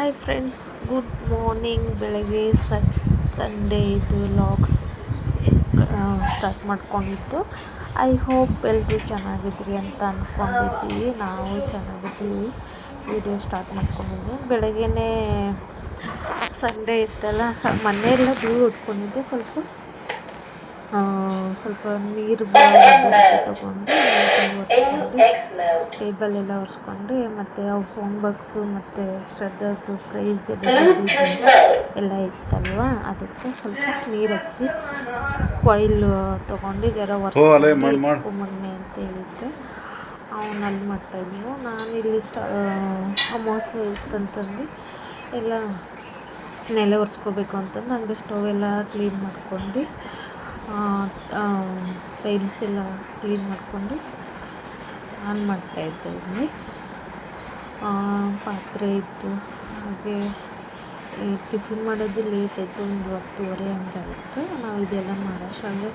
Hi friends good morning ಬೆಳಗ್ಗೆ Sunday ಇದು logs start ಮಾಡ್ಕೊಂಡಿದ್ದು. ಐ ಹೋಪ್ ಎಲ್ಲರೂ ಚೆನ್ನಾಗಿದ್ರಿ ಅಂತ ಅಂದ್ಕೊಂಡಿದ್ದೀವಿ ನಾವು ಚೆನ್ನಾಗಿದ್ದೀವಿ. ವಿಡಿಯೋ ಸ್ಟಾರ್ಟ್ ಮಾಡ್ಕೊಂಡಿದ್ದೆ. ಬೆಳಗ್ಗೆ ಸಂಡೇ ಇತ್ತಲ್ಲ, ಸ, ಮನೆಯೆಲ್ಲ ದೂರ ಉಟ್ಕೊಂಡಿದ್ದೆ. ಸ್ವಲ್ಪ ಸ್ವಲ್ಪ ನೀರು ತಗೊಂಡು ಟೇಬಲ್ ಎಲ್ಲ ಒರೆಸ್ಕೊಂಡ್ರೆ ಮತ್ತು ಅವು ಸೌಂಡ್ ಬಾಕ್ಸು ಮತ್ತು ಶ್ರದ್ಧಾದು ಪ್ರೈಸ್ ಎಲ್ಲ ಇತ್ತಲ್ವಾ ಎಲ್ಲ ಇತ್ತಲ್ವ? ಅದಕ್ಕೆ ಸ್ವಲ್ಪ ನೀರು ಹಚ್ಚಿ ಕೊಯ್ಲ್ ತೊಗೊಂಡು ಜರ. ಒರೆಸ್ಕೊಂಡು ಮೊನ್ನೆ ಅಂತ ಹೇಳಿದ್ದೆ. ಅವನು ಅಲ್ಲಿ ಮಾಡ್ತಾಯಿದ್ವು ನಾನು ಇಲ್ಲಿ ಸ್ಟಾ ಅಮಾವಾಸ್ಯೆ ಇತ್ತಂತಂದು ಎಲ್ಲ ನೆಲೆ ಒರೆಸ್ಕೋಬೇಕು ಅಂತಂದು ಹಂಗೆ ಸ್ಟವ್ ಎಲ್ಲ ಕ್ಲೀನ್ ಮಾಡ್ಕೊಂಡು ಟೈಲ್ಸ್ ಎಲ್ಲ ಕ್ಲೀನ್ ಮಾಡಿಕೊಂಡು ಆನ್ ಮಾಡ್ತಾಯಿದ್ದೆ ಇಲ್ಲಿ. ಪಾತ್ರೆ ಇತ್ತು, ಹಾಗೆ ಟಿಫಿನ್ ಮಾಡೋದು ಲೇಟ್ ಆಯಿತು, ಒಂದು ಹತ್ತುವರೆ ಆಯಿತು ನಾವು ಇದೆಲ್ಲ ಮಾಡೋಷ್ಟರಲ್ಲಿ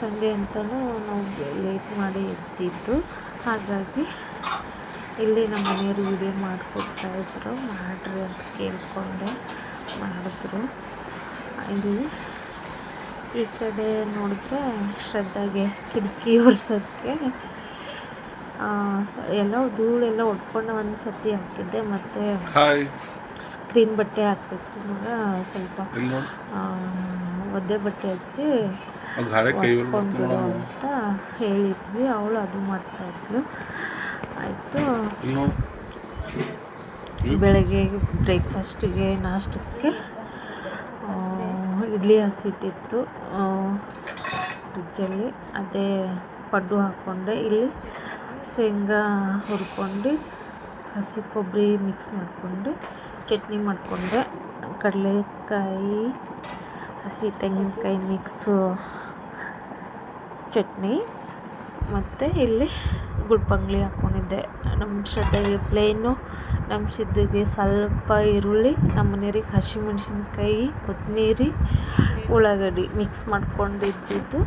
ಸಂಡೇ ಅಂತಲೂ ನಾವು ಲೇಟ್ ಮಾಡಿ ಎದ್ದಿದ್ದು. ಹಾಗಾಗಿ ಇಲ್ಲಿ ನಮ್ಮ ಮನೆಯವರು ವಿಡಿಯೋ ಮಾಡಿಕೊಡ್ತಾಯಿದ್ರು ಮಾಡಿರಿ ಅಂತ ಕೇಳಿಕೊಂಡೆ, ಮಾಡಿದ್ರು. ಇಲ್ಲಿ ಈ ಕಡೆ ನೋಡಿದ್ರೆ ಶ್ರದ್ಧಾಗೆ ಕಿಟಕಿ ಒರೆಸೋಕ್ಕೆ ಎಲ್ಲ ಧೂಳೆಲ್ಲ ಒಡ್ಕೊಂಡು ಒಂದು ಸತಿ ಹಾಕಿದ್ದೆ ಮತ್ತೆ ಸ್ಕ್ರೀನ್ ಬಟ್ಟೆ ಹಾಕ್ಬೇಕು ಇವಾಗ ಸ್ವಲ್ಪ ಒದ್ದೆ ಬಟ್ಟೆ ಹಚ್ಚಿ ಒರೆಸ್ಕೊಂಡ್ಬಿಡು ಅಂತ ಹೇಳಿದ್ವಿ. ಅವಳು ಅದು ಮಾಡ್ತಾಯಿದ್ಲು ಆಯಿತು. ಇಲ್ಲಿ ಬೆಳಗ್ಗೆ ಬ್ರೇಕ್ಫಾಸ್ಟಿಗೆ ನಾಷ್ಟಕ್ಕೆ ಇಡ್ಲಿ ಹಸಿಟ್ಟಿತ್ತು ಫ್ರಿಜ್ಜಲ್ಲಿ. ಅದೇ ಪಡ್ಡು ಹಾಕ್ಕೊಂಡೆ. ಇಲ್ಲಿ ಶೇಂಗಾ ಹುರ್ಕೊಂಡು, ಹಸಿ ಕೊಬ್ಬರಿ ಮಿಕ್ಸ್ ಮಾಡಿಕೊಂಡು, ಚಟ್ನಿ ಮಾಡಿಕೊಂಡೆ. ಕಡಲೆಕಾಯಿ, ಹಸಿ ತೆಂಗಿನಕಾಯಿ ಮಿಕ್ಸು ಚಟ್ನಿ. ಮತ್ತು ಇಲ್ಲಿ ಗುಡ್ಪಂಗ್ಳಿ ಹಾಕ್ಕೊಂಡಿದ್ದೆ. ನಮ್ಮ ಶ್ರದ್ಧೆಗೆ ಪ್ಲೇನು ನಮ್ಮ ಸಿದ್ಧಿಗೆ ಸ್ವಲ್ಪ ಈರುಳ್ಳಿ, ನಮ್ಮ ಮನೆಯವ್ರಿಗೆ ಹಸಿಮೆಣ್ಸಿನ್ಕಾಯಿ ಕೊತ್ತಂಬರಿ ಉಳ್ಳಾಗಡ್ಡಿ ಮಿಕ್ಸ್ ಮಾಡ್ಕೊಂಡಿದ್ದಿದ್ದು.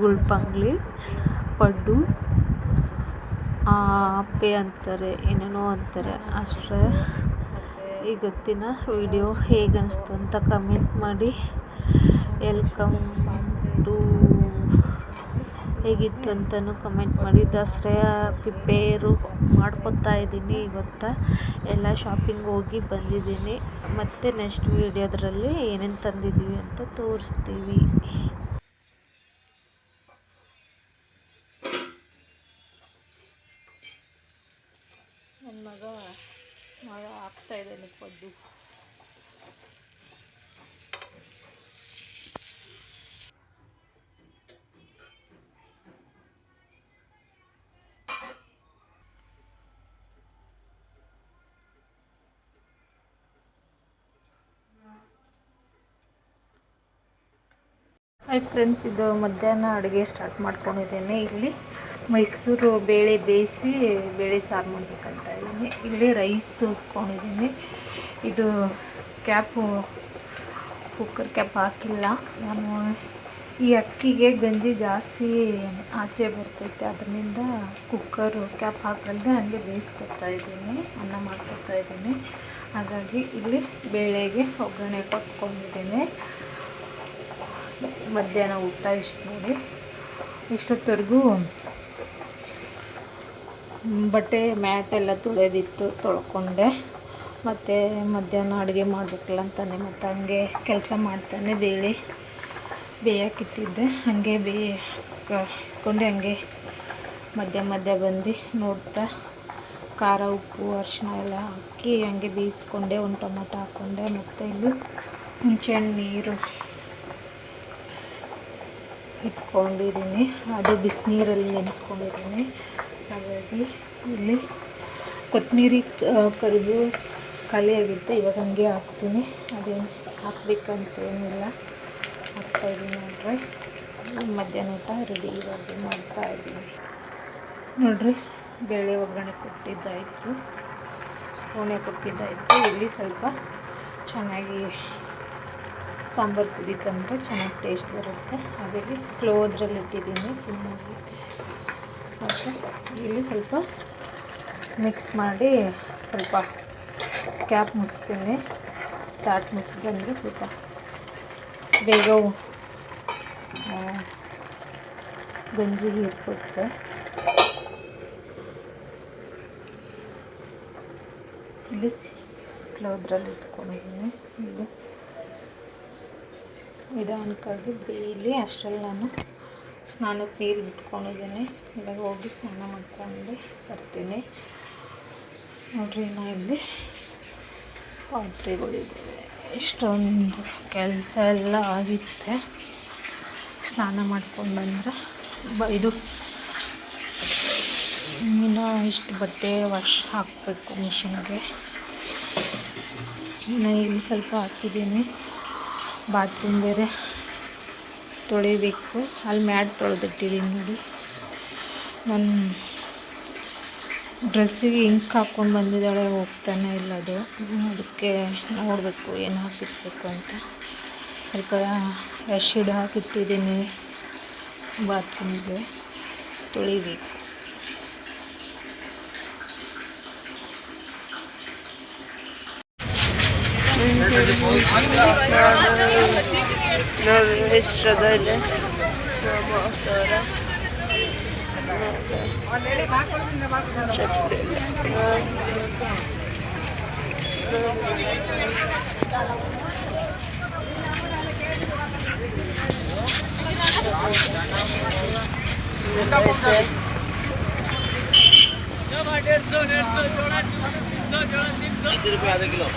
ಗುಳ್ಪಂಗ್ಳಿ ಪಡ್ಡು ಅಪ್ಪೆ ಅಂತಾರೆ, ಏನೇನೋ ಅಂತಾರೆ. ಅಷ್ಟೇ. ಗೊತ್ತಿನ ವಿಡಿಯೋ ಹೇಗೆ ಅನಿಸ್ತು ಅಂತ ಕಮೆಂಟ್ ಮಾಡಿ. ವೆಲ್ಕಮ್ ಟು ಹೇಗಿತ್ತು ಅಂತಲೂ ಕಮೆಂಟ್ ಮಾಡಿ. ದಸರಾ ಪ್ರಿಪೇರು ಮಾಡ್ಕೊತಾ ಇದ್ದೀನಿ ಇವತ್ತು ಎಲ್ಲ ಶಾಪಿಂಗ್ ಹೋಗಿ ಬಂದಿದ್ದೀನಿ. ಮತ್ತು ನೆಕ್ಸ್ಟ್ ವೀಡಿಯೋದ್ರಲ್ಲಿ ಏನೇನು ತಂದಿದ್ದೀವಿ ಅಂತ ತೋರಿಸ್ತೀವಿ. ನನ್ನ ಮಗ ಮಗ ಆಗ್ತಾ ಇದ್ದಾನೆ ಪದ್ದು. ಹಾಯ್ ಫ್ರೆಂಡ್ಸ್ ಇದು ಮಧ್ಯಾಹ್ನ ಅಡುಗೆ ಸ್ಟಾರ್ಟ್ ಮಾಡ್ಕೊಂಡಿದ್ದೇನೆ. ಇಲ್ಲಿ ಮೈಸೂರು ಬೇಳೆ ಬೇಯಿಸಿ ಬೇಳೆ ಸಾರು ಮಾಡಬೇಕಂತ ಇದ್ದೀನಿ. ಇಲ್ಲಿ ರೈಸ್ ಇಟ್ಕೊಂಡಿದ್ದೀನಿ ಇದು ಕ್ಯಾಪು ಕುಕ್ಕರ್ ಕ್ಯಾಪ್ ಹಾಕಿಲ್ಲ. ನಾನು ಈ ಅಕ್ಕಿಗೆ ಗಂಜಿ ಜಾಸ್ತಿ ಆಚೆ ಬರ್ತೈತೆ. ಅದರಿಂದ ಕುಕ್ಕರು ಕ್ಯಾಪ್ ಹಾಕಲ್ದೆ ಹಂಗೆ ಬೇಯಿಸ್ಕೊಡ್ತಾ ಇದ್ದೀನಿ. ಅನ್ನ ಮಾಡ್ಕೊಡ್ತಾ ಇದ್ದೀನಿ. ಹಾಗಾಗಿ ಇಲ್ಲಿ ಬೇಳೆಗೆ ಒಗ್ಗರಣೆ ಕೊಟ್ಕೊಂಡಿದ್ದೀನಿ. ಮಧ್ಯಾಹ್ನ ಊಟ ಇಷ್ಟು ನೋಡಿ. ಇಷ್ಟೊತ್ತವರೆಗೂ ಬಟ್ಟೆ, ಮ್ಯಾಟ್ ಎಲ್ಲ ತೊಳೆದಿತ್ತು, ತೊಳ್ಕೊಂಡೆ. ಮತ್ತು ಮಧ್ಯಾಹ್ನ ಅಡುಗೆ ಮಾಡಬೇಕಲ್ಲ ಅಂತಾನೆ, ಮತ್ತು ಹಂಗೆ ಕೆಲಸ ಮಾಡ್ತಾನೆ ಬೇಳೆ ಬೇಯಕ್ಕಿಟ್ಟಿದ್ದೆ ಹಾಗೆ ಬೇಯ್ಕೊಂಡೆ ಹಂಗೆ ಮಧ್ಯ ಮಧ್ಯ ಬಂದು ನೋಡ್ತಾ, ಖಾರ, ಉಪ್ಪು ಅರಿಶಿನ ಎಲ್ಲ ಹಾಕಿ ಹಂಗೆ ಬೇಯಿಸ್ಕೊಂಡೆ, ಒಂದು ಟೊಮೊಟೊ ಹಾಕ್ಕೊಂಡೆ ಮತ್ತು ಇಲ್ಲಿ ಹುಣಸೆಹಣ್ಣು ನೀರು ಇಟ್ಕೊಂಡಿದ್ದೀನಿ. ಅದು ಬಿಸಿನೀರಲ್ಲಿ ನೆನೆಸ್ಕೊಂಡಿದ್ದೀನಿ. ಹಾಗಾಗಿ ಇಲ್ಲಿ ಕೊತ್ತಂಬರಿ ಕರಿದು ಖಾಲಿಯಾಗಿತ್ತು ಇವಾಗ ಹಂಗೆ ಹಾಕ್ತೀನಿ. ಅದೇನು ಹಾಕ್ಬೇಕಂತ ಏನಿಲ್ಲ ಹಾಕ್ತಾಯಿದ್ದೀನಿ ನೋಡ್ರಿ. ಮಧ್ಯಾಹ್ನ ಊಟ ರೆಡಿ ಇವಾಗ ಮಾಡ್ತಾಯಿದ್ದೀನಿ ನೋಡ್ರಿ, ಬೇಳೆ ಒಗ್ಗರಣೆ ಕೊಟ್ಟಿದ್ದಾಯಿತು. ಫೋನೆ ಕೊಟ್ಟಿದ್ದಾಯಿತು. ಇಲ್ಲಿ ಸ್ವಲ್ಪ ಚೆನ್ನಾಗಿ ಸಾಂಬಾರು ಕುದೀತಂದರೆ ಚೆನ್ನಾಗಿ ಟೇಸ್ಟ್ ಬರುತ್ತೆ. ಹಾಗಾಗಿ ಸ್ಲೋ ಸ್ಲೋದ್ರಲ್ಲಿ ಇಟ್ಟಿದ್ದೀನಿ ಸಿಮ್ಮಾಗಿ ಮತ್ತು ಇಲ್ಲಿ ಸ್ವಲ್ಪ ಮಿಕ್ಸ್ ಮಾಡಿ ಸ್ವಲ್ಪ ಕ್ಯಾಪ್ ಮುಚ್ತೀನಿ. ತಾಟ್ ಮುಚ್ಚಿದ್ರೆ ಸ್ವಲ್ಪ ಬೇಗ ಗಂಜಿ ಹಿಪ್ಪುತ್ತೆ ಇಲ್ಲಿ ಸ್ಲೋದ್ರಲ್ಲಿ ಇಟ್ಕೊಂಡಿದ್ದೀನಿ. ಇದು ನಿಧಾನಕ್ಕಾಗಿ ಬೇಯಲಿ ಅಷ್ಟರಲ್ಲಿ ನಾನು ಸ್ನಾನಕ್ಕೆ ನೀರು ಬಿಟ್ಕೊಂಡಿದ್ದೀನಿ ಇವಾಗ ಹೋಗಿ ಸ್ನಾನ ಮಾಡ್ಕೊಂಡು ಬರ್ತೀನಿ. ನೋಡ್ರಿ ನಾ ಇಲ್ಲಿ ಪಾತ್ರೆಗಳಿದ್ದಾವೆ ಇಷ್ಟೊಂದು ಕೆಲಸ ಎಲ್ಲ ಆಗಿತ್ತೆ. ಸ್ನಾನ ಮಾಡ್ಕೊಂಡು ಬಂದರೆ ಬ ಇದು ಇನ್ನೂ ಇಷ್ಟು ಬಟ್ಟೆ ವಾಶ್ ಹಾಕಬೇಕು ಮಿಷಿನ್ಗೆ. ನಾನು ಇಲ್ಲಿ ಸ್ವಲ್ಪ ಹಾಕಿದ್ದೀನಿ. ಬಾತ್ರೂಮ್ ಬೇರೆ ತೊಳಿಬೇಕು. ಅಲ್ಲಿ ಮ್ಯಾಟ್ ತೊಳೆದಿಟ್ಟಿದ್ದೀನಿ ನೋಡಿ. ನನ್ನ ಡ್ರೆಸ್ಸಿಗೆ ಇಂಕ್ ಹಾಕ್ಕೊಂಡು ಬಂದಿದ್ದಾಳೆ, ಹೋಗ್ತಾನೆ ಇಲ್ಲ ಅದು. ಅದಕ್ಕೆ ನೋಡಬೇಕು ಏನು ಹಾಕಿಟ್ಬೇಕು ಅಂತ. ಸ್ವಲ್ಪ ಆ್ಯಶಿಡ್ ಹಾಕಿಟ್ಟಿದ್ದೀನಿ ಬಾತ್ರೂಮ್ಗೆ. ತೊಳಿಬೇಕು. Nerede? Esra da öyle. Bu olarak. Şekil öyle. डेढ़ सौ डेढ़ सौ जोड़ा तीन सौ जोड़ा तीन सौ रुपये आधा kilo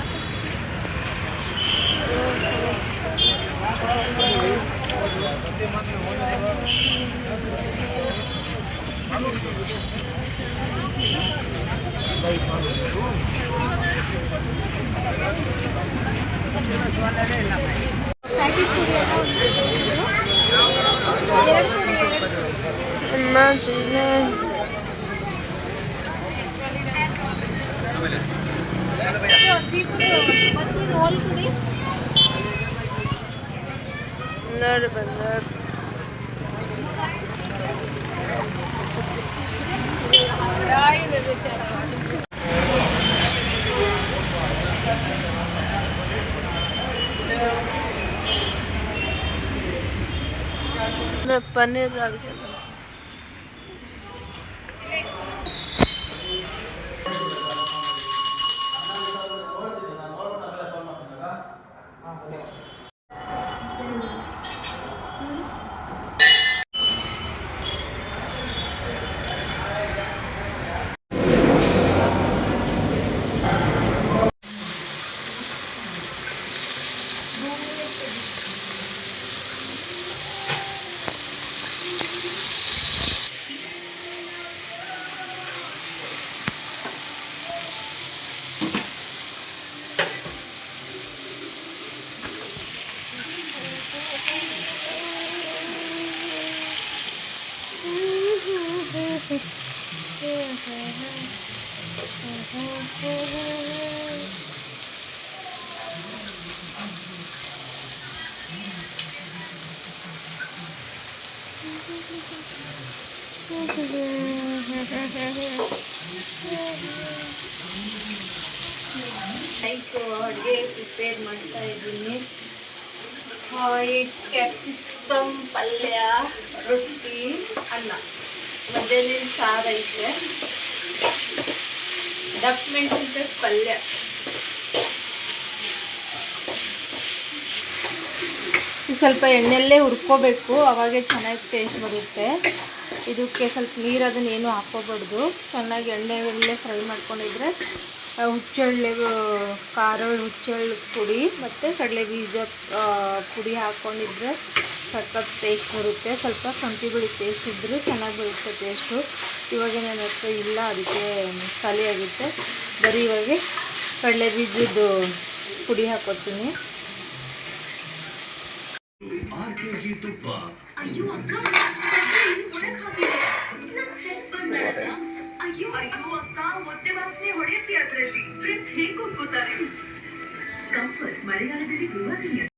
Imagine. Three, four, one, three, roll, three. ಎಷ್ಟದ ಇದೆ ನೋಡಿ ಬಂದರ್ ಪನ್ನೀರ್ ನೈಟು ಅಡುಗೆ ಪ್ರಿಪೇರ್ ಮಾಡ್ತಾ ಇದ್ದೀನಿ. ಕ್ಯಾಪ್ಸಿಕಮ್ ಪಲ್ಯ ರೊಟ್ಟಿ ಅನ್ನ. ಮಧ್ಯಾಹ್ನ ಸಾರು ಐತೆ ದಪ್ಪ ಮೆಣಸಿನ್ಕಾಯಿ ಪಲ್ಯ. ಸ್ವಲ್ಪ ಎಣ್ಣೆಲ್ಲೇ ಹುರ್ಕೋಬೇಕು, ಅವಾಗೆ ಚೆನ್ನಾಗಿ ಟೇಸ್ಟ್ ಬರುತ್ತೆ. ಇದಕ್ಕೆ ಸ್ವಲ್ಪ ನೀರು ಅದನ್ನ ಏನು ಹಾಕೋಬಾರ್ದು ಚೆನ್ನಾಗಿ ಎಣ್ಣೆಯಲ್ಲೇ ಫ್ರೈ ಮಾಡ್ಕೊಂಡಿದ್ರೆ ಹುಚ್ಚೆಳ್ಳೆ ಖಾರ ಉಚ್ಚಳ್ಳು ಪುಡಿ ಮತ್ತು ಕಡಲೆ ಬೀಜ ಪುಡಿ ಹಾಕ್ಕೊಂಡಿದ್ರೆ ಸಖತ್ ಟೇಸ್ಟ್ ಬರುತ್ತೆ. ಸ್ವಲ್ಪ ಸಂತಿ ಬೆಳಿ ಟೇಸ್ಟ್ ಇದ್ದರೂ ಚೆನ್ನಾಗಿ ಬರುತ್ತೆ ಟೇಸ್ಟು ಇವಾಗ ನಾನು ಹತ್ರ ಇಲ್ಲ ಅದಕ್ಕೆ ಖಾಲಿ ಆಗುತ್ತೆ. ಬರೀ ಇವಾಗ ಕಡಲೆ ಬೀಜದ್ದು ಪುಡಿ ಹಾಕೋತೀನಿ. ಬಂದ್ರಲ್ಲ ಅಯ್ಯೋ ಅಯ್ಯೋ ಅಕ್ಕ ಒದ್ದೆ ವಾಸನೆ ಹೊಡೆಯುತ್ತೆ ಅದರಲ್ಲಿ. ಫ್ರೆಂಡ್ಸ್ ಹೇಗೆ ಕೂತ್ಕೋತಾರೆ? ಕಂಫರ್ಟ್ ಮಳೆಗಾಲದಲ್ಲಿ ದುರ್ವಾಸನೆ